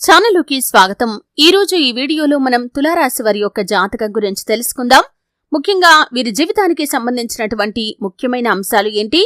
ఛానలుకి స్వాగతం. ఈరోజు ఈ వీడియోలో మనం తులారాశి వారి యొక్క జాతకం గురించి తెలుసుకుందాం. ముఖ్యంగా వీరి జీవితానికి సంబంధించినటువంటి ముఖ్యమైన అంశాలు ఏంటి?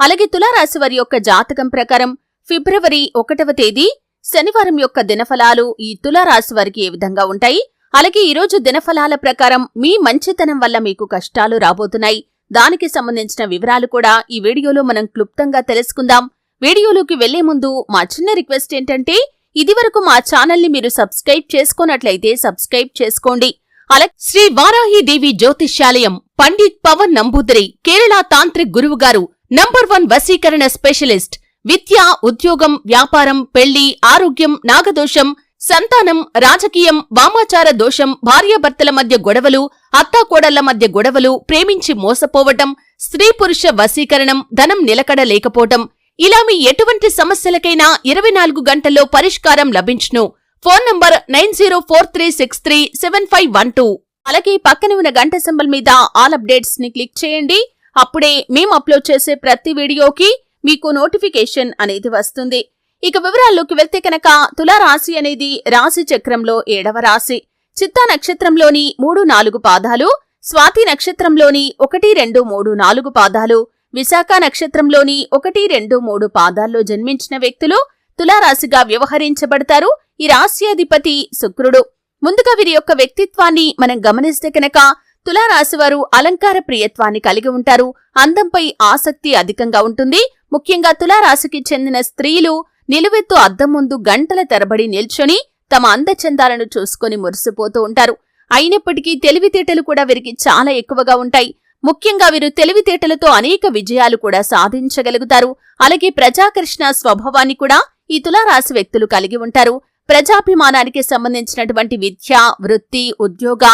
అలాగే తులారాశి వారి యొక్క జాతకం ప్రకారం ఫిబ్రవరి ఒకటవ తేదీ శనివారం యొక్క దినఫలాలు ఈ తులారాశి వారికి ఏ విధంగా ఉంటాయి? అలాగే ఈరోజు దినఫలాల ప్రకారం మీ మంచితనం వల్ల మీకు కష్టాలు రాబోతున్నాయి. దానికి సంబంధించిన వివరాలు కూడా ఈ వీడియోలో మనం క్లుప్తంగా తెలుసుకుందాం. వీడియోలోకి వెళ్ళే ముందు మా చిన్న రిక్వెస్ట్ ఏంటంటే ఇదివరకు మా ఛానల్ని మీరు సబ్స్క్రైబ్ చేసుకున్నట్లయితే సబ్స్క్రైబ్ చేసుకోండి. అలా శ్రీ వారాహిదేవి జ్యోతిష్యాలయం పండిత్ పవన్ నంబూదరి కేరళ తాంత్రిక్ గురువు గారు నంబర్ వన్ వశీకరణ స్పెషలిస్ట్ విద్య ఉద్యోగం వ్యాపారం పెళ్ళి ఆరోగ్యం నాగదోషం సంతానం రాజకీయం వామాచార దోషం భార్యాభర్తల మధ్య గొడవలు అత్తాకోడళ్ళ మధ్య గొడవలు ప్రేమించి మోసపోవటం స్త్రీ పురుష వశీకరణం ధనం నిలకడ లేకపోవటం ఇలా మీ ఎటువంటి సమస్యలకైనా ఇరవై నాలుగు గంటల్లో పరిష్కారం లభించును. Phone number nine zero four three six three seven five one two. అలాగే పక్కన ఉన్న గంట సింబల్ మీద ఆల్ అప్డేట్స్ని క్లిక్ చేయండి. అప్పుడే మేము అప్లోడ్ చేసే ప్రతి వీడియోకి మీకు నోటిఫికేషన్ అనేది వస్తుంది. ఇక వివరాల్లోకి వెళ్తే కనుక తులారాశి అనేది రాశి చక్రంలో ఏడవ రాశి. చిత్తా నక్షత్రంలోని మూడు నాలుగు పాదాలు స్వాతి నక్షత్రంలోని ఒకటి రెండు మూడు నాలుగు పాదాలు విశాఖ నక్షత్రంలోని ఒకటి రెండు మూడు పాదాల్లో జన్మించిన వ్యక్తులు తులారాశిగా వ్యవహరించబడతారు. ఈ రాశ్యాధిపతి శుక్రుడు. ముందుగా వీరి యొక్క వ్యక్తిత్వాన్ని మనం గమనిస్తే కనుక తులారాశి వారు అలంకార ప్రియత్వాన్ని కలిగి ఉంటారు. అందంపై ఆసక్తి అధికంగా ఉంటుంది. ముఖ్యంగా తులారాశికి చెందిన స్త్రీలు నిలువెత్తు అద్దం ముందు గంటల తరబడి నిల్చొని తమ అందచందాలను చూసుకొని మురిసిపోతూ ఉంటారు. అయినప్పటికీ తెలివితేటలు కూడా వీరికి చాలా ఎక్కువగా ఉంటాయి. ముఖ్యంగా వీరు తెలివితేటలతో అనేక విజయాలు కూడా సాధించగలుగుతారు. అలాగే ప్రజాకృష్ణ స్వభావాన్ని కూడా ఈ తులారాశి వ్యక్తులు కలిగి ఉంటారు. ప్రజాభిమానానికి సంబంధించినటువంటి విద్య వృత్తి ఉద్యోగ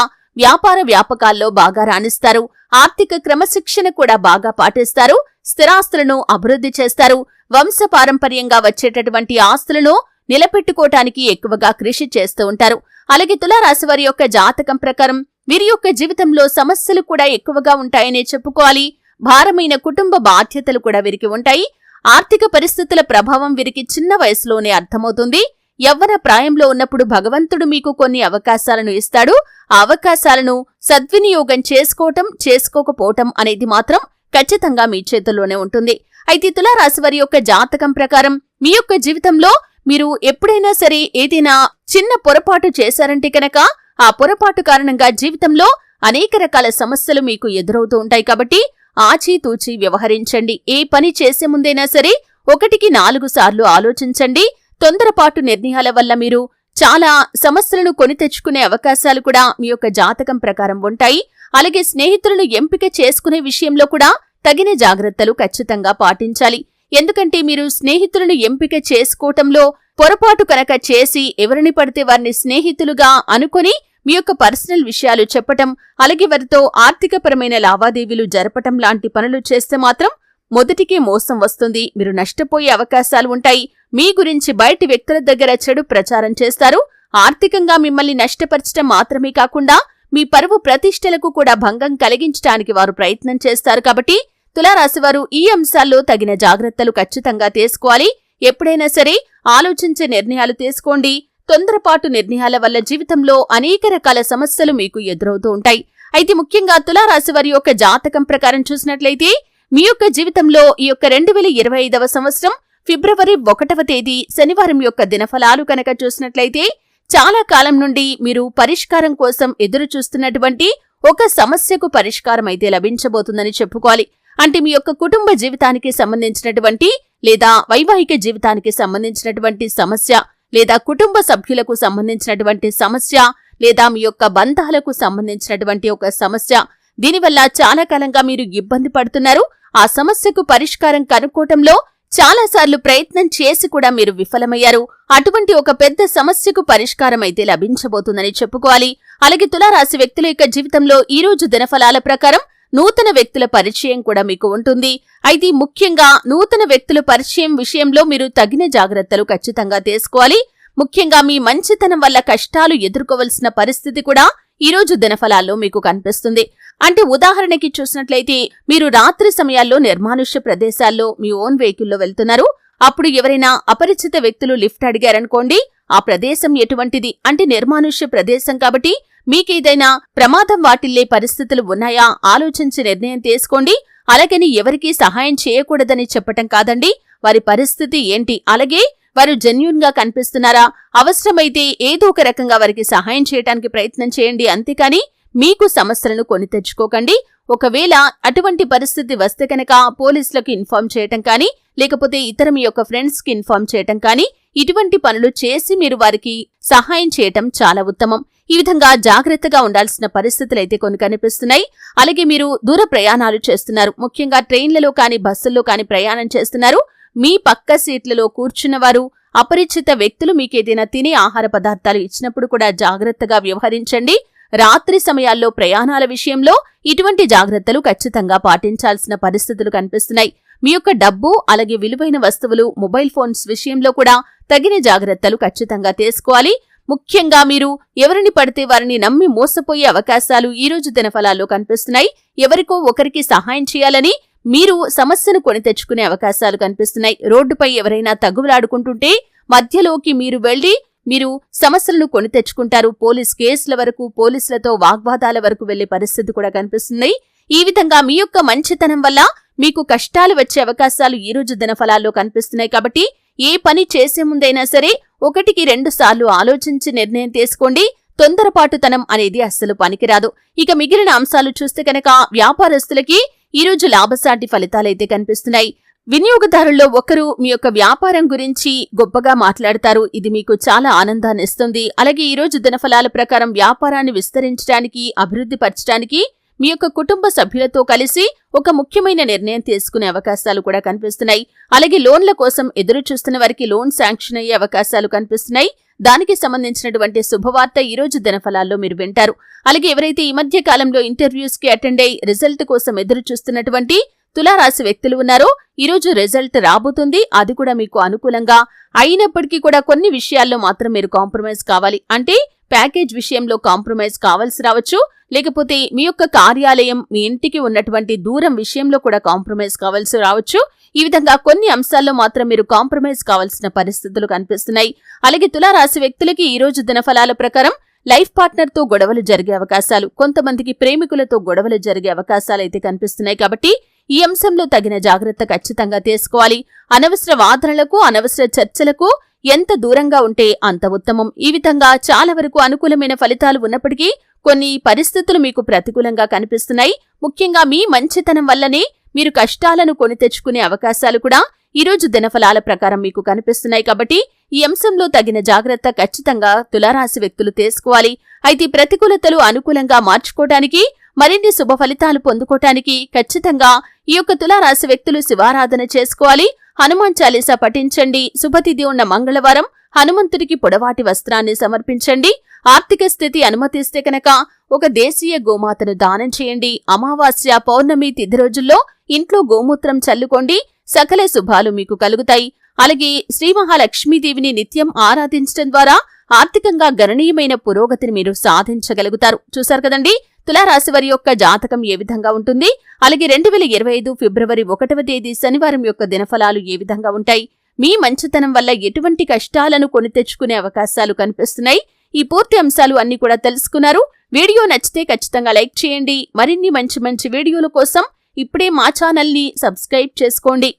వ్యాపార వ్యాపకాల్లో బాగా రాణిస్తారు. ఆర్థిక క్రమశిక్షణ కూడా బాగా పాటిస్తారు. స్థిరాస్తులను అభివృద్ధి చేస్తారు. వంశపారంపర్యంగా వచ్చేటటువంటి ఆస్తులను నిలబెట్టుకోవటానికి ఎక్కువగా కృషి చేస్తూ ఉంటారు. అలాగే తులారాశి వారి యొక్క జాతకం ప్రకారం వీరి యొక్క జీవితంలో సమస్యలు కూడా ఎక్కువగా ఉంటాయనే చెప్పుకోవాలి. భారమైన కుటుంబ బాధ్యతలు కూడా వీరికి ఉంటాయి. ఆర్థిక పరిస్థితుల ప్రభావం వీరికి చిన్న వయసులోనే అర్థమవుతుంది. యవ్వన ప్రాయంలో ఉన్నప్పుడు భగవంతుడు మీకు కొన్ని అవకాశాలను ఇస్తాడు. ఆ అవకాశాలను సద్వినియోగం చేసుకోవటం చేసుకోకపోవటం అనేది మాత్రం ఖచ్చితంగా మీ చేతుల్లోనే ఉంటుంది. అయితే తులారాశి వారి యొక్క జాతకం ప్రకారం మీ యొక్క జీవితంలో మీరు ఎప్పుడైనా సరే ఏదైనా చిన్న పొరపాటు చేశారంటే కనుక ఆ పొరపాటు కారణంగా జీవితంలో అనేక రకాల సమస్యలు మీకు ఎదురవుతూ ఉంటాయి కాబట్టి ఆచితూచి వ్యవహరించండి. ఏ పని చేసే ముందైనా సరే ఒకటికి నాలుగు సార్లు ఆలోచించండి. తొందరపాటు నిర్ణయాల వల్ల మీరు చాలా సమస్యలను కొని తెచ్చుకునే అవకాశాలు కూడా మీ యొక్క జాతకం ప్రకారం ఉంటాయి. అలాగే స్నేహితులను ఎంపిక చేసుకునే విషయంలో కూడా తగిన జాగ్రత్తలు ఖచ్చితంగా పాటించాలి. ఎందుకంటే మీరు స్నేహితులను ఎంపిక చేసుకోవటంలో పొరపాటు కనుక చేసి ఎవరిని పడితే వారిని స్నేహితులుగా అనుకొని మీ యొక్క పర్సనల్ విషయాలు చెప్పటం అలాగే వారితో ఆర్థికపరమైన లావాదేవీలు జరపటం లాంటి పనులు చేస్తే మాత్రం మొదటికే మోసం వస్తుంది. మీరు నష్టపోయే అవకాశాలు ఉంటాయి. మీ గురించి బయటి వ్యక్తుల దగ్గర చెడు ప్రచారం చేస్తారు. ఆర్థికంగా మిమ్మల్ని నష్టపరచడం మాత్రమే కాకుండా మీ పరువు ప్రతిష్టలకు కూడా భంగం కలిగించడానికి వారు ప్రయత్నం చేస్తారు కాబట్టి తులారాశివారు ఈ అంశాల్లో తగిన జాగ్రత్తలు ఖచ్చితంగా తీసుకోవాలి. ఎప్పుడైనా సరే ఆలోచించే నిర్ణయాలు తీసుకోండి. తొందరపాటు నిర్ణయాల వల్ల జీవితంలో అనేక రకాల సమస్యలు మీకు ఎదురవుతూ ఉంటాయి. అయితే ముఖ్యంగా తులారాశి వారి యొక్క జాతకం ప్రకారం చూసినట్లయితే మీ యొక్క జీవితంలో ఈ యొక్క రెండు వేల ఇరవై ఐదవ సంవత్సరం ఫిబ్రవరి ఒకటవ తేదీ శనివారం యొక్క దినఫలాలు కనుక చూసినట్లయితే చాలా కాలం నుండి మీరు పరిష్కారం కోసం ఎదురు చూస్తున్నటువంటి ఒక సమస్యకు పరిష్కారం అయితే లభించబోతుందని చెప్పుకోవాలి. అంటే మీ యొక్క కుటుంబ జీవితానికి సంబంధించినటువంటి లేదా వైవాహిక జీవితానికి సంబంధించినటువంటి సమస్య లేదా కుటుంబ సభ్యులకు సంబంధించినటువంటి సమస్య లేదా మీ యొక్క బంధాలకు సంబంధించినటువంటి ఒక సమస్య. దీనివల్ల చాలా కాలంగా మీరు ఇబ్బంది పడుతున్నారు. ఆ సమస్యకు పరిష్కారం కనుక్కోవటంలో చాలాసార్లు ప్రయత్నం చేసి కూడా మీరు విఫలమయ్యారు. అటువంటి ఒక పెద్ద సమస్యకు పరిష్కారం అయితే లభించబోతుందని చెప్పుకోవాలి. అలాగే తులారాశి వ్యక్తుల యొక్క జీవితంలో ఈ రోజు దినఫలాల ప్రకారం నూతన వ్యక్తుల పరిచయం కూడా మీకు ఉంటుంది. అయితే ముఖ్యంగా నూతన వ్యక్తుల పరిచయం విషయంలో మీరు తగిన జాగ్రత్తలు ఖచ్చితంగా తీసుకోవాలి. ముఖ్యంగా మీ మంచితనం వల్ల కష్టాలు ఎదుర్కోవలసిన పరిస్థితి కూడా ఈ రోజు దినఫలాల్లో మీకు కనిపిస్తుంది. అంటే ఉదాహరణకి చూసినట్లయితే మీరు రాత్రి సమయాల్లో నిర్మానుష్య ప్రదేశాల్లో మీ ఓన్ వెహికల్లో వెళ్తున్నారు. అప్పుడు ఎవరైనా అపరిచిత వ్యక్తులు లిఫ్ట్ అడిగారనుకోండి ఆ ప్రదేశం ఎటువంటిది? అంటే నిర్మానుష్య ప్రదేశం కాబట్టి మీకేదైనా ప్రమాదం వాటిల్లే పరిస్థితులు ఉన్నాయా? ఆలోచించి నిర్ణయం తీసుకోండి. అలాగని ఎవరికీ సహాయం చేయకూడదని చెప్పటం కాదండి. వారి పరిస్థితి ఏంటి? అలాగే వారు జెన్యున్గా కనిపిస్తున్నారా? అవసరమైతే ఏదో ఒక రకంగా వారికి సహాయం చేయడానికి ప్రయత్నం చేయండి అంతేకాని మీకు సమస్యలను కొని తెచ్చుకోకండి. ఒకవేళ అటువంటి పరిస్థితి వస్తే కనుక పోలీసులకు ఇన్ఫార్మ్ చేయటం కానీ లేకపోతే ఇతర మీ యొక్క ఫ్రెండ్స్కి ఇన్ఫార్మ్ చేయటం కానీ ఇటువంటి పనులు చేసి మీరు వారికి సహాయం చేయటం చాలా ఉత్తమం. ఈ విధంగా జాగ్రత్తగా ఉండాల్సిన పరిస్థితులు అయితే కొన్ని కనిపిస్తున్నాయి. అలాగే మీరు దూర ప్రయాణాలు చేస్తున్నారు. ముఖ్యంగా ట్రైన్లలో కానీ బస్సుల్లో కానీ ప్రయాణం చేస్తున్నారు. మీ పక్క సీట్లలో కూర్చున్నవారు అపరిచిత వ్యక్తులు మీకేదైనా తినే ఆహార పదార్థాలు ఇచ్చినప్పుడు కూడా జాగ్రత్తగా వ్యవహరించండి. రాత్రి సమయాల్లో ప్రయాణాల విషయంలో ఇటువంటి జాగ్రత్తలు ఖచ్చితంగా పాటించాల్సిన పరిస్థితులు కనిపిస్తున్నాయి. మీ యొక్క డబ్బు అలాగే విలువైన వస్తువులు మొబైల్ ఫోన్స్ విషయంలో కూడా తగిన జాగ్రత్తలు ఖచ్చితంగా తీసుకోవాలి. ముఖ్యంగా మీరు ఎవరిని పడితే వారిని నమ్మి మోసపోయే అవకాశాలు ఈ రోజు దినఫలాల్లో కనిపిస్తున్నాయి. ఎవరికో ఒకరికి సహాయం చేయాలని మీరు సమస్యను కొని తెచ్చుకునే అవకాశాలు కనిపిస్తున్నాయి. రోడ్డుపై ఎవరైనా తగువులాడుకుంటుంటే మధ్యలోకి మీరు వెళ్ళి మీరు సమస్యలను కొని తెచ్చుకుంటారు. పోలీస్ కేసుల వరకు పోలీసులతో వాగ్వాదాల వరకు వెళ్ళే పరిస్థితి కూడా కనిపిస్తుంది. ఈ విధంగా మీ యొక్క మంచితనం వల్ల మీకు కష్టాలు వచ్చే అవకాశాలు ఈ రోజు దినఫలాల్లో కనిపిస్తున్నాయి. కాబట్టి ఏ పని చేసే ముందైనా సరే ఒకటికి రెండు సార్లు ఆలోచించి నిర్ణయం తీసుకోండి. తొందరపాటుతనం అనేది అస్సలు పనికిరాదు. ఇక మిగిలిన అంశాలు చూస్తే కనుక వ్యాపారస్తులకి ఈ రోజు లాభసాటి ఫలితాలైతే కనిపిస్తున్నాయి. వినియోగదారుల్లో ఒకరు మీ యొక్క వ్యాపారం గురించి గొప్పగా మాట్లాడతారు. ఇది మీకు చాలా ఆనందాన్ని ఇస్తుంది. అలాగే ఈరోజు దినఫలాల ప్రకారం వ్యాపారాన్ని విస్తరించడానికి అభివృద్ధి పరచడానికి మీ యొక్క కుటుంబ సభ్యులతో కలిసి ఒక ముఖ్యమైన నిర్ణయం తీసుకునే అవకాశాలు కూడా కనిపిస్తున్నాయి. అలాగే లోన్ల కోసం ఎదురు చూస్తున్న వారికి లోన్ శాంక్షన్ అయ్యే అవకాశాలు కనిపిస్తున్నాయి. దానికి సంబంధించినటువంటి శుభవార్త ఈ రోజు దినఫలాల్లో మీరు వింటారు. అలాగే ఎవరైతే ఈ మధ్య కాలంలో ఇంటర్వ్యూస్కి అటెండ్ అయి రిజల్ట్ కోసం ఎదురు చూస్తున్నటువంటి తులారాశి వ్యక్తులు ఉన్నారో ఈరోజు రిజల్ట్ రాబోతుంది. అది కూడా మీకు అనుకూలంగా అయినప్పటికీ కూడా కొన్ని విషయాల్లో మాత్రం మీరు కాంప్రమైజ్ కావాలి. అంటే ప్యాకేజ్ విషయంలో కాంప్రమైజ్ కావాల్సి రావచ్చు. లేకపోతే మీ యొక్క కార్యాలయం మీ ఇంటికి ఉన్నటువంటి దూరం విషయంలో కూడా కాంప్రమైజ్ కావాల్సి రావచ్చు. ఈ విధంగా కొన్ని అంశాల్లో మాత్రం మీరు కాంప్రమైజ్ కావాల్సిన పరిస్థితులు కనిపిస్తున్నాయి. అలాగే తులారాశి వ్యక్తులకి ఈ రోజు దినఫలాల ప్రకారం లైఫ్ పార్ట్నర్తో గొడవలు జరిగే అవకాశాలు కొంతమందికి ప్రేమికులతో గొడవలు జరిగే అవకాశాలు అయితే కనిపిస్తున్నాయి. కాబట్టి ఈ అంశంలో తగిన జాగ్రత్త ఖచ్చితంగా తీసుకోవాలి. అనవసర వాదనలకు అనవసర చర్చలకు ఎంత దూరంగా ఉంటే అంత ఉత్తమం. ఈ విధంగా చాలా వరకు అనుకూలమైన ఫలితాలు ఉన్నప్పటికీ కొన్ని పరిస్థితులు మీకు ప్రతికూలంగా కనిపిస్తున్నాయి. ముఖ్యంగా మీ మంచితనం వల్లనే మీరు కష్టాలను కొని తెచ్చుకునే అవకాశాలు కూడా ఈరోజు దినఫలాల ప్రకారం మీకు కనిపిస్తున్నాయి. కాబట్టి ఈ అంశంలో తగిన జాగ్రత్త ఖచ్చితంగా తులారాశి వ్యక్తులు తీసుకోవాలి. అయితే ప్రతికూలతలు అనుకూలంగా మార్చుకోవటానికి మరిన్ని శుభ ఫలితాలు పొందుకోవటానికి ఖచ్చితంగా ఈ యొక్క తులారాశి వ్యక్తులు శివారాధన చేసుకోవాలి. హనుమాన్ చాలీసా పఠించండి. శుభతిథి ఉన్న మంగళవారం హనుమంతుడికి పొడవాటి వస్త్రాన్ని సమర్పించండి. ఆర్థిక స్థితి అనుమతిస్తే కనుక ఒక దేశీయ గోమాతను దానం చేయండి. అమావాస్య పౌర్ణమి తిథి రోజుల్లో ఇంట్లో గోమూత్రం చల్లుకోండి. సకల శుభాలు మీకు కలుగుతాయి. అలాగే శ్రీ మహాలక్ష్మీదేవిని నిత్యం ఆరాధించడం ద్వారా ఆర్థికంగా గణనీయమైన పురోగతిని మీరు సాధించగలుగుతారు. చూశారు కదండి? తులారాశి వారి యొక్క జాతకం ఏ విధంగా ఉంటుంది? అలాగే రెండు వేల ఇరవై ఐదు ఫిబ్రవరి ఒకటవ తేదీ శనివారం యొక్క దినఫలాలు ఏ విధంగా ఉంటాయి? మీ మంచితనం వల్ల ఎటువంటి కష్టాలను కొని తెచ్చుకునే అవకాశాలు కనిపిస్తున్నాయి? ఈ పూర్తి అంశాలు అన్ని కూడా తెలుసుకున్నారు. వీడియో నచ్చితే ఖచ్చితంగా లైక్ చేయండి. మరిన్ని మంచి మంచి వీడియోల కోసం ఇప్పుడే మా ఛానల్ని సబ్స్క్రైబ్ చేసుకోండి.